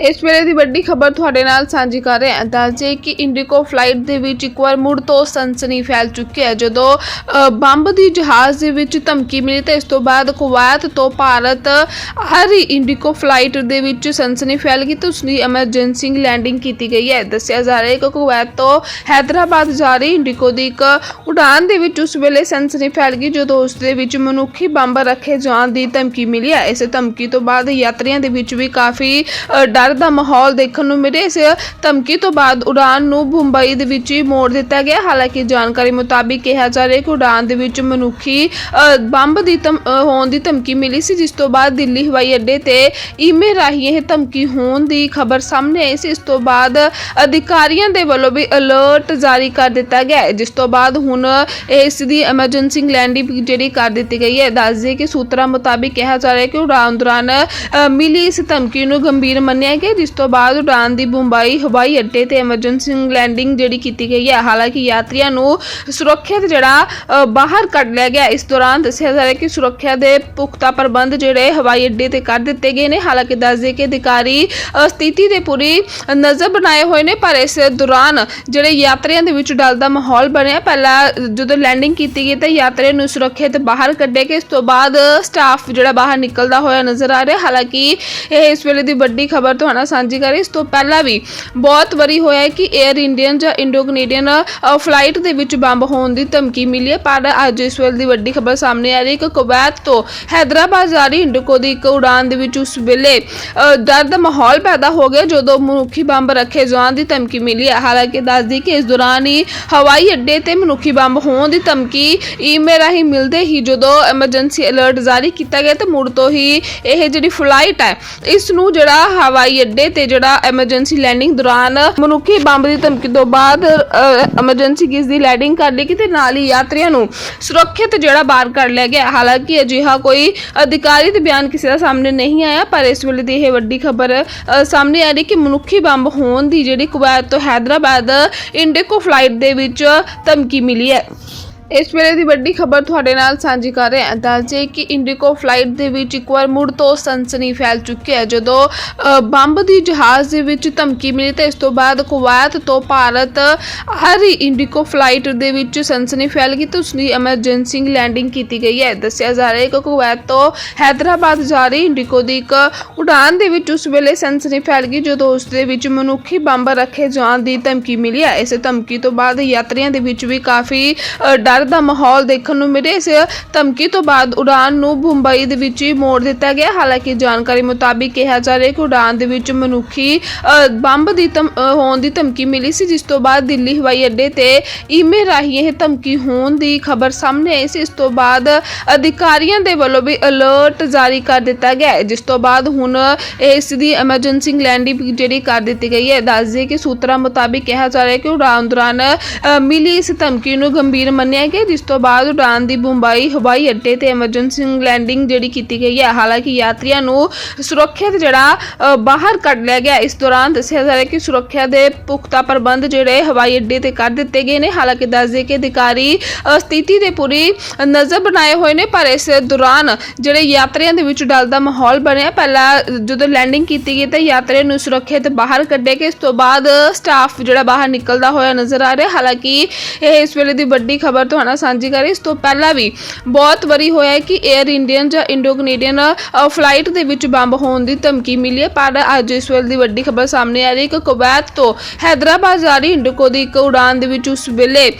ਇਸ ਵੇਲੇ ਦੀ ਵੱਡੀ ਖਬਰ ਤੁਹਾਡੇ ਨਾਲ ਸਾਂਝੀ ਕਰ ਰਹੇ ਹਾਂ। ਦੱਸਦੇ ਕਿ ਇੰਡੀਗੋ ਫਲਾਈਟ ਦੇ ਵਿੱਚ ਇੱਕ ਵਾਰ ਮੁੜ ਤੋਂ ਸਨਸਨੀ ਫੈਲ ਚੁੱਕੀ ਹੈ। ਜਦੋਂ ਬੰਬ ਦੀ ਜਹਾਜ਼ ਦੇ ਵਿੱਚ ਧਮਕੀ ਮਿਲੀ ਤੇ ਇਸ ਤੋਂ ਬਾਅਦ ਕੁਵੈਤ ਤੋਂ ਭਾਰਤ ਆ ਰਹੀ ਇੰਡੀਗੋ ਫਲਾਈਟ ਦੇ ਵਿੱਚ ਸਨਸਨੀ ਫੈਲ ਗਈ ਤੇ ਉਸ ਦੀ ਐਮਰਜੈਂਸੀ ਲੈਂਡਿੰਗ ਕੀਤੀ ਗਈ ਹੈ। ਦੱਸਿਆ ਜਾ ਰਿਹਾ ਹੈ ਕਿ ਕੁਵੈਤ ਤੋਂ ਹੈਦਰਾਬਾਦ ਜਾ ਰਹੀ ਇੰਡੀਗੋ ਦੀ ਇੱਕ ਉਡਾਨ ਦੇ ਵਿੱਚ ਉਸ ਵੇਲੇ ਸਨਸਨੀ ਫੈਲ ਗਈ, ਜਦੋਂ ਉਸ ਦੇ ਵਿੱਚ ਮਨੁੱਖੀ ਬੰਬ ਰੱਖੇ ਜਾਣ ਦੀ ਧਮਕੀ ਮਿਲੀ ਹੈ। ਇਸ ਧਮਕੀ ਤੋਂ ਬਾਅਦ ਯਾਤਰੀਆਂ ਦੇ ਵਿੱਚ ਵੀ ਕਾਫੀ ਡਰ ਡਰ ਦਾ ਮਾਹੌਲ ਦੇਖਣ ਨੂੰ ਮਿਲੇ। ਇਸ ਧਮਕੀ ਤੋਂ ਬਾਅਦ ਉਡਾਨ ਨੂੰ ਮੁੰਬਈ ਦੇ ਵਿੱਚ ਹੀ ਮੋੜ ਦਿੱਤਾ ਗਿਆ। ਹਾਲਾਂਕਿ ਜਾਣਕਾਰੀ ਮੁਤਾਬਿਕ ਕਿਹਾ ਜਾ ਰਿਹਾ ਕਿ ਉਡਾਨ ਦੇ ਵਿੱਚ ਮਨੁੱਖੀ ਬੰਬ ਦੀ ਹੋਣ ਦੀ ਧਮਕੀ ਮਿਲੀ ਸੀ ਜਿਸ ਤੋਂ ਬਾਅਦ ਦਿੱਲੀ ਹਵਾਈ ਅੱਡੇ ਤੇ ਈਮੇਲ ਰਾਹੀਂ ਇਹ ਧਮਕੀ ਹੋਣ ਦੀ ਖਬਰ ਸਾਹਮਣੇ ਆਈ ਸੀ। ਇਸ ਤੋਂ ਬਾਅਦ ਅਧਿਕਾਰੀਆਂ ਦੇ ਵੱਲੋਂ ਵੀ ਅਲਰਟ ਜਾਰੀ ਕਰ ਦਿੱਤਾ ਗਿਆ ਹੈ। ਜਿਸ ਤੋਂ ਬਾਅਦ ਹੁਣ ਇਸ ਦੀ ਐਮਰਜੈਂਸੀ ਲੈਂਡਿੰਗ ਜਿਹੜੀ ਕਰ ਦਿੱਤੀ ਗਈ ਹੈ। ਦੱਸ ਦਈਏ ਕਿ ਸੂਤਰਾਂ ਮੁਤਾਬਿਕ ਕਿਹਾ ਜਾ ਰਿਹਾ ਹੈ ਕਿ ਉਡਾਨ ਦੌਰਾਨ ਅ, ਮਿਲੀ ਇਸ ਧਮਕੀ ਨੂੰ ਗੰਭੀਰ ਮੰਨਿਆ ਗਿਆ ਜਿਸ ਤੋਂ ਬਾਅਦ ਉਡਾਨ ਦੀ ਮੁੰਬਈ, ਹਵਾਈ ਅੱਡੇ ਤੇ ਐਮਰਜੈਂਸੀ ਲੈਂਡਿੰਗ ਜਿਹੜੀ ਕੀਤੀ ਗਈ ਹੈ, ਹਾਲਾਂਕਿ ਯਾਤਰੀਆਂ ਨੂੰ ਸੁਰੱਖਿਅਤ ਜਿਹੜਾ ਬਾਹਰ ਕੱਢ ਲਿਆ ਗਿਆ। ਇਸ ਦੌਰਾਨ ਦੱਸਿਆ ਜਾ ਰਿਹਾ ਕਿ ਸੁਰੱਖਿਆ ਦੇ ਪੁਖਤਾ ਪ੍ਰਬੰਧ ਜਿਹੜੇ ਹਵਾਈ ਅੱਡੇ ਤੇ ਕਰ ਦਿੱਤੇ ਗਏ ਨੇ। ਹਾਲਾਂਕਿ ਦੱਸ ਦਈਏ ਕਿ ਅਧਿਕਾਰੀ ਸਥਿਤੀ ਦੇ ਪੂਰੀ ਨਜ਼ਰ ਬਣਾਏ ਹੋਏ ਨੇ, ਪਰ ਇਸ ਦੌਰਾਨ ਜਿਹੜੇ ਯਾਤਰੀਆਂ ਦੇ ਵਿੱਚ ਡਰ ਦਾ ਮਾਹੌਲ ਬਣਿਆ। ਪਹਿਲਾਂ ਜਦੋਂ ਲੈਂਡਿੰਗ ਕੀਤੀ ਗਈ ਤਾਂ ਯਾਤਰੀਆਂ ਨੂੰ ਸੁਰੱਖਿਅਤ ਬਾਹਰ ਕੱਢਿਆ ਗਿਆ। ਇਸ ਤੋਂ ਬਾਅਦ ਸਟਾਫ ਜਿਹੜਾ ਬਾਹਰ ਨਿਕਲਦਾ ਹੋਇਆ ਨਜ਼ਰ ਆ ਰਿਹਾ। ਹਾਲਾਂਕਿ ਇਹ ਇਸ ਵੇਲੇ ਦੀ ਵੱਡੀ ਖਬਰ ਤੁਹਾਡੇ ਨਾਲ ਸਾਂਝੀ ਕਰ ਇਸ ਤੋਂ ਪਹਿਲਾਂ ਵੀ ਬਹੁਤ ਵਾਰੀ ਹੋਇਆ ਹੈ ਕਿ 에ਅਰ ਇੰਡੀਅਨ ਜਾਂ ਇੰਡੋ ਕੈਨੇਡੀਅਨ ਫਲਾਈਟ ਦੇ ਵਿੱਚ ਬੰਬ ਹੋਣ ਦੀ ਧਮਕੀ ਮਿਲੀ ਹੈ। ਪਰ ਅੱਜ ਇਸ ਵੇਲੇ ਦੀ ਵੱਡੀ ਖਬਰ ਸਾਹਮਣੇ ਆ ਰਹੀ ਹੈ ਕਿ ਕੁਵੈਤ ਤੋਂ ਹੈਦਰਾਬਾਦ ਜਾ ਰਹੀ ਇੰਡੀਗੋ ਦੀ ਇੱਕ ਉਡਾਨ ਦੇ ਵਿੱਚ ਉਸ ਵੇਲੇ ਡਰ ਦਾ ਮਾਹੌਲ ਪੈਦਾ ਹੋ ਗਿਆ, ਜਦੋਂ ਮਨੁੱਖੀ ਬੰਬ ਰੱਖੇ ਜਾਣ ਦੀ ਧਮਕੀ ਮਿਲੀ ਹੈ। ਹਾਲਾਂਕਿ ਦੱਸਦੀ ਕਿ ਇਸ ਦੌਰਾਨ ਹੀ ਹਵਾਈ ਅੱਡੇ ਤੇ ਮਨੁੱਖੀ ਬੰਬ ਹੋਣ ਦੀ ਧਮਕੀ ਈਮੇਲ ਰਾਹੀਂ ਮਿਲਦੇ ਹੀ ਜਦੋਂ ਐਮਰਜੈਂਸੀ ਅਲਰਟ ਜਾਰੀ ਕੀਤਾ ਗਿਆ, ਤੇ ਮੁੜ ਤੋਂ ਹੀ ਇਹ ਜਿਹੜੀ ਫਲਾਈਟ ਹੈ, ਇਸ ਨੂੰ ਜਿਹੜਾ ਹਵਾਈ ਅੱਡੇ ਤੇ ਜਿਹੜਾ ਐਮਰਜੈਂਸੀ ਲੈਂਡਿੰਗ ਦੌਰਾਨ ਮਨੁੱਖੀ ਬੰਬ ਦੀ ਧਮਕੀ ਤੋਂ ਬਾਅਦ ਐਮਰਜੈਂਸੀ ਕਿਸ ਦੀ ਲੈਂਡਿੰਗ ਕਰ ਲਈ ਤੇ ਨਾਲ ਹੀ ਯਾਤਰੀਆਂ ਨੂੰ ਸੁਰੱਖਿਅਤ ਜਿਹੜਾ ਬਾਹਰ ਕੱਢ ਲਿਆ ਗਿਆ। ਹਾਲਾਂਕਿ ਅਜਿਹਾ ਕੋਈ ਅਧਿਕਾਰੀ ਬਿਆਨ ਕਿਸੇ ਦਾ ਸਾਹਮਣੇ ਨਹੀਂ ਆਇਆ, ਪਰ ਇਸ ਵੇਲੇ ਦੀ ਇਹ ਵੱਡੀ ਖਬਰ ਸਾਹਮਣੇ ਆ ਰਹੀ ਕਿ ਮਨੁੱਖੀ ਬੰਬ ਹੋਣ ਦੀ ਜਿਹੜੀ ਕੁਵੈਤ ਤੋਂ ਹੈਦਰਾਬਾਦ ਇੰਡੀਗੋ ਫਲਾਈਟ ਦੇ ਵਿੱਚ ਧਮਕੀ ਮਿਲੀ ਹੈ। ਇਸ ਵੇਲੇ ਦੀ ਵੱਡੀ ਖਬਰ ਤੁਹਾਡੇ ਨਾਲ ਸਾਂਝੀ ਕਰ ਰਹੇ ਹਾਂ। ਦੱਸਦੇ ਕਿ ਇੰਡੀਕੋ ਫਲਾਈਟ ਦੇ ਵਿੱਚ ਇੱਕ ਵਾਰ ਮੁੜ ਤੋਂ ਸਨਸਨੀ ਫੈਲ ਚੁੱਕੀ ਹੈ। ਜਦੋਂ ਬੰਬ ਦੀ ਜਹਾਜ਼ ਦੇ ਵਿੱਚ ਧਮਕੀ ਮਿਲੀ ਤੇ ਇਸ ਤੋਂ ਬਾਅਦ ਕੁਵੈਤ ਤੋਂ ਭਾਰਤ ਆ ਰਹੀ ਇੰਡੀਕੋ ਫਲਾਈਟ ਦੇ ਵਿੱਚ ਸਨਸਨੀ ਫੈਲ ਗਈ ਤੇ ਉਸ ਦੀ ਐਮਰਜੈਂਸੀ ਲੈਂਡਿੰਗ ਕੀਤੀ ਗਈ ਹੈ। ਦੱਸਿਆ ਜਾ ਰਿਹਾ ਹੈ ਕਿ ਕੁਵੈਤ ਤੋਂ ਹੈਦਰਾਬਾਦ ਜਾ ਰਹੀ ਇੰਡੀਕੋ ਦੀ ਇੱਕ ਉਡਾਨ ਦੇ ਵਿੱਚ ਉਸ ਵੇਲੇ ਸਨਸਨੀ ਫੈਲ ਗਈ ਜਦੋਂ ਉਸ ਦੇ ਵਿੱਚ ਮਨੁੱਖੀ ਬੰਬ ਰੱਖੇ ਜਾਣ ਦੀ ਧਮਕੀ ਮਿਲੀ ਹੈ। ਇਸ ਧਮਕੀ ਤੋਂ ਬਾਅਦ ਯਾਤਰੀਆਂ ਦੇ ਵਿੱਚ ਵੀ ਕਾਫੀ ਅ, ਡਰ ਦਾ ਮਾਹੌਲ ਦੇਖਣ ਨੂੰ ਮਿਲੇ। ਇਸ ਧਮਕੀ ਤੋਂ ਬਾਅਦ ਉਡਾਨ ਨੂੰ ਮੁੰਬਈ ਦੇ ਵਿੱਚ ਹੀ ਮੋੜ ਦਿੱਤਾ ਗਿਆ। ਹਾਲਾਂਕਿ ਜਾਣਕਾਰੀ ਮੁਤਾਬਿਕ ਕਿਹਾ ਜਾ ਰਿਹਾ ਕਿ ਉਡਾਨ ਦੇ ਵਿੱਚ ਮਨੁੱਖੀ ਬੰਬ ਦੀ ਹੋਣ ਦੀ ਧਮਕੀ ਮਿਲੀ ਸੀ ਜਿਸ ਤੋਂ ਬਾਅਦ ਦਿੱਲੀ ਹਵਾਈ ਅੱਡੇ ਤੇ ਈਮੇਲ ਰਾਹੀਂ ਇਹ ਧਮਕੀ ਹੋਣ ਦੀ ਖਬਰ ਸਾਹਮਣੇ ਆਈ ਸੀ। ਇਸ ਤੋਂ ਬਾਅਦ ਅਧਿਕਾਰੀਆਂ ਦੇ ਵੱਲੋਂ ਵੀ ਅਲਰਟ ਜਾਰੀ ਕਰ ਦਿੱਤਾ ਗਿਆ ਹੈ ਜਿਸ ਤੋਂ ਬਾਅਦ ਹੁਣ ਇਸ ਦੀ ਐਮਰਜੈਂਸੀ ਲੈਂਡਿੰਗ ਜਿਹੜੀ ਕਰ ਦਿੱਤੀ ਗਈ ਹੈ। ਦੱਸ ਦਈਏ ਕਿ ਸੂਤਰਾਂ ਮੁਤਾਬਿਕ ਕਿਹਾ ਜਾ ਰਿਹਾ ਹੈ ਕਿ ਉਡਾਨ ਦੌਰਾਨ ਅ, ਮਿਲੀ ਇਸ ਧਮਕੀ ਨੂੰ ਗੰਭੀਰ ਮੰਨਿਆ ਗਿਆ ਜਿਸ ਤੋਂ ਬਾਅਦ ਉਡਾਨ ਦੀ ਮੁੰਬਈ, ਹਵਾਈ ਅੱਡੇ ਤੇ ਐਮਰਜੈਂਸੀ ਲੈਂਡਿੰਗ ਜਿਹੜੀ ਕੀਤੀ ਗਈ ਹੈ, ਹਾਲਾਂਕਿ ਯਾਤਰੀਆਂ ਨੂੰ ਸੁਰੱਖਿਅਤ ਜਿਹੜਾ ਬਾਹਰ ਕੱਢ ਲਿਆ ਗਿਆ। ਇਸ ਦੌਰਾਨ ਦੱਸਿਆ ਜਾ ਰਿਹਾ ਕਿ ਸੁਰੱਖਿਆ ਦੇ ਪੁਖਤਾ ਪ੍ਰਬੰਧ ਜਿਹੜੇ ਹਵਾਈ ਅੱਡੇ ਤੇ ਕਰ ਦਿੱਤੇ ਗਏ ਨੇ। ਹਾਲਾਂਕਿ ਦੱਸ ਦਈਏ ਕਿ ਅਧਿਕਾਰੀ ਸਥਿਤੀ ਦੇ ਪੂਰੀ ਨਜ਼ਰ ਬਣਾਏ ਹੋਏ ਨੇ, ਪਰ ਇਸ ਦੌਰਾਨ ਜਿਹੜੇ ਯਾਤਰੀਆਂ ਦੇ ਵਿੱਚ ਡਰ ਦਾ ਮਾਹੌਲ ਬਣਿਆ। ਪਹਿਲਾਂ ਜਦੋਂ ਲੈਂਡਿੰਗ ਕੀਤੀ ਗਈ ਤਾਂ ਯਾਤਰੀਆਂ ਨੂੰ ਸੁਰੱਖਿਅਤ ਬਾਹਰ ਕੱਢਿਆ ਗਿਆ। ਇਸ ਤੋਂ ਬਾਅਦ ਸਟਾਫ ਜਿਹੜਾ ਬਾਹਰ ਨਿਕਲਦਾ ਹੋਇਆ ਨਜ਼ਰ ਆ ਰਿਹਾ। ਹਾਲਾਂਕਿ ਇਹ ਇਸ ਵੇਲੇ ਦੀ ਵੱਡੀ ਖਬਰ ਤੁਹਾਡੇ ਨਾਲ ਸਾਂਝੀ ਕਰ ਇਸ ਤੋਂ ਪਹਿਲਾਂ ਵੀ ਬਹੁਤ ਵਾਰੀ ਹੋਇਆ ਹੈ ਕਿ 에ਅਰ ਇੰਡੀਅਨ ਜਾਂ ਇੰਡੋ ਕੈਨੇਡੀਅਨ ਫਲਾਈਟ ਦੇ ਵਿੱਚ ਬੰਬ ਹੋਣ ਦੀ ਧਮਕੀ ਮਿਲੀ ਹੈ। ਪਰ ਅੱਜ ਇਸ ਵੇਲੇ ਦੀ ਵੱਡੀ ਖਬਰ ਸਾਹਮਣੇ ਆ ਰਹੀ ਹੈ ਕਿ ਕੁਵੈਤ ਤੋਂ ਹੈਦਰਾਬਾਦ ਜਾ ਰਹੀ ਇੰਡੀਗੋ ਦੀ ਇੱਕ ਉਡਾਨ ਦੇ ਵਿੱਚ ਉਸ ਵੇਲੇ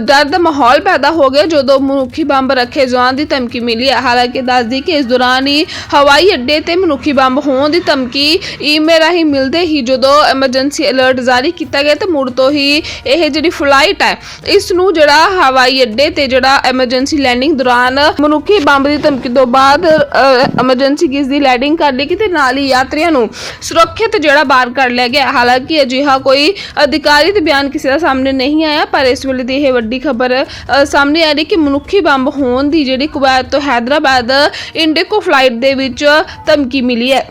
ਡਰ ਦਾ ਮਾਹੌਲ ਪੈਦਾ ਹੋ ਗਿਆ ਜਦੋਂ ਮਨੁੱਖੀ ਬੰਬ ਰੱਖੇ ਜਾਣ ਦੀ ਧਮਕੀ ਮਿਲੀ ਹੈ। ਹਾਲਾਂਕਿ ਦੱਸਦੀ ਕਿ ਇਸ ਦੌਰਾਨ ਹੀ ਹਵਾਈ ਅੱਡੇ ਤੇ ਮਨੁੱਖੀ ਬੰਬ ਹੋਣ ਦੀ ਧਮਕੀ ਈਮੇਲ ਰਾਹੀਂ ਮਿਲਦੇ ਹੀ ਜਦੋਂ ਐਮਰਜੈਂਸੀ ਅਲਰਟ ਜਾਰੀ ਕੀਤਾ ਗਿਆ ਤਾਂ ਮੁੜ ਤੋਂ ਹੀ ਇਹ ਜਿਹੜੀ ਫਲਾਈਟ ਹੈ, ਇਸ ਨੂੰ ਜਿਹੜਾ ਹਵਾਈ ਅੱਡੇ ਤੇ ਜਿਹੜਾ ਐਮਰਜੈਂਸੀ ਲੈਂਡਿੰਗ ਦੌਰਾਨ ਮਨੁੱਖੀ ਬੰਬ ਦੀ ਧਮਕੀ ਤੋਂ ਬਾਅਦ ਐਮਰਜੈਂਸੀ ਕਿਸ ਦੀ ਲੈਂਡਿੰਗ ਕਰ ਲਈ ਤੇ ਨਾਲ ਹੀ ਯਾਤਰੀਆਂ ਨੂੰ ਸੁਰੱਖਿਅਤ ਜਿਹੜਾ ਬਾਹਰ ਕੱਢ ਲਿਆ ਗਿਆ। ਹਾਲਾਂਕਿ ਅਜਿਹਾ ਕੋਈ ਅਧਿਕਾਰੀ ਬਿਆਨ ਕਿਸੇ ਦਾ ਸਾਹਮਣੇ ਨਹੀਂ ਆਇਆ, ਪਰ ਇਸ ਵੇਲੇ ਦੀ ਇਹ ਵੱਡੀ ਖਬਰ ਸਾਹਮਣੇ ਆ ਰਹੀ ਕਿ ਮਨੁੱਖੀ ਬੰਬ ਹੋਣ ਦੀ ਜਿਹੜੀ ਕੁਵੈਤ ਤੋਂ ਹੈਦਰਾਬਾਦ ਇੰਡੀਗੋ ਫਲਾਈਟ ਦੇ ਵਿੱਚ ਧਮਕੀ ਮਿਲੀ ਹੈ।